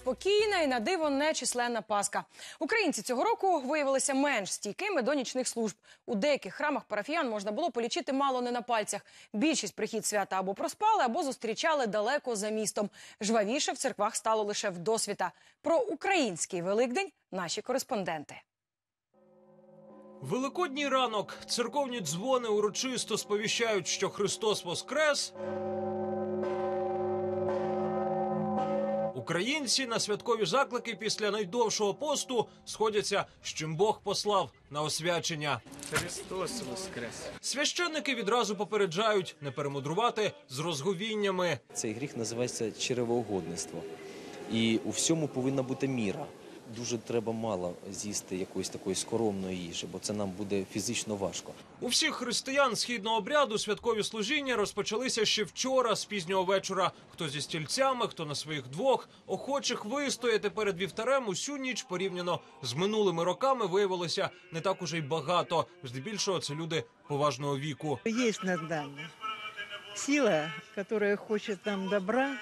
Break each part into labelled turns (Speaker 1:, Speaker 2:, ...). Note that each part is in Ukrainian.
Speaker 1: спокійна і на диво нечисленна Пасха. Українці цього року виявилися менш стійкими до нічних служб. У деяких храмах парафіян можна було полічити мало не на пальцях. Більшість прихід свята або проспали, або зустрічали далеко за містом. Жвавіше в церквах стало лише вдосвіта. Про український Великдень наші кореспонденти.
Speaker 2: Великодній ранок церковні дзвони урочисто сповіщають, що Христос Воскрес. Українці на святкові заклики після найдовшого посту сходяться, з чим Бог послав на освячення.
Speaker 3: Христос Воскрес!
Speaker 2: Священники відразу попереджають не перемудрувати з розговіннями.
Speaker 4: Цей гріх називається черевоугодництво. І у всьому повинна бути міра. Дуже треба мало з'їсти якоїсь такої скоромної їжі, бо це нам буде фізично важко.
Speaker 2: У всіх християн східного обряду святкові служіння розпочалися ще вчора з пізнього вечора. Хто зі стільцями, хто на своїх двох охочих вистояти перед вівтарем усю ніч порівняно з минулими роками виявилося не так уже й багато. Здебільшого це люди поважного віку.
Speaker 5: Есть над нами сила, которая хочет нам добра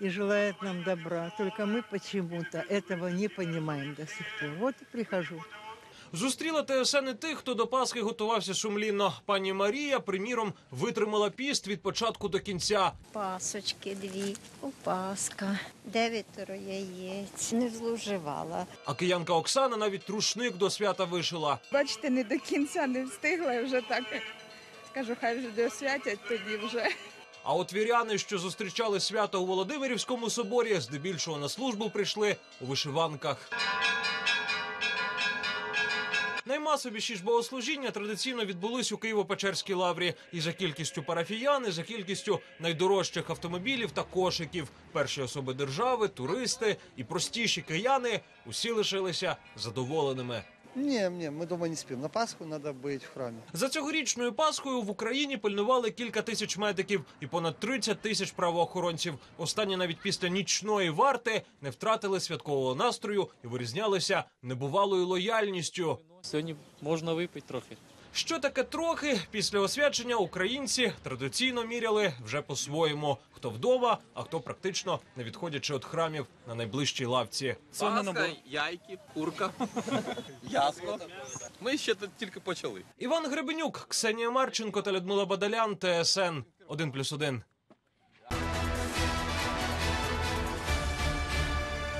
Speaker 5: и желает нам добра. Только мы почему-то этого не понимаем до сих пор. Вот и прихожу.
Speaker 2: Зустріла ТСН і тих, хто до Пасхи готувався сумлінно. Пані Марія, приміром, витримала піст від початку до кінця.
Speaker 6: Пасочки дві, ковбаска, дев'ятеро яєць. Не зловживала.
Speaker 2: А киянка Оксана навіть рушник до свята вишила.
Speaker 7: Бачите, не до кінця не встигла і вже так. Скажу, хай вже досвятять тоді вже.
Speaker 2: А от віряни, що зустрічали свято у Володимирівському соборі, здебільшого на службу прийшли у вишиванках. Наймасовіші ж богослужіння традиційно відбулись у Києво-Печерській лаврі і за кількістю парафіян, і за кількістю найдорожчих автомобілів та кошиків. Перші особи держави, туристи і простіші кияни усі лишилися задоволеними.
Speaker 8: Не, ні, ми дома не спимо. На Пасху треба бути в храмі.
Speaker 2: За цьогорічною Пасхою в Україні пильнували кілька тисяч медиків і понад 30 тисяч правоохоронців. Останні навіть після нічної варти не втратили святкового настрою і вирізнялися небувалою лояльністю.
Speaker 3: Сьогодні можна випити трохи.
Speaker 2: Що таке трохи після освячення українці традиційно міряли вже по-своєму. Хто вдома, а хто практично не відходячи від храмів на найближчій лавці.
Speaker 9: Паска, яйки, курка, ясно. Ми ще тут тільки почали.
Speaker 2: Іван Гребенюк, Ксенія Марченко та Людмила Бадалян, ТСН 1+,1.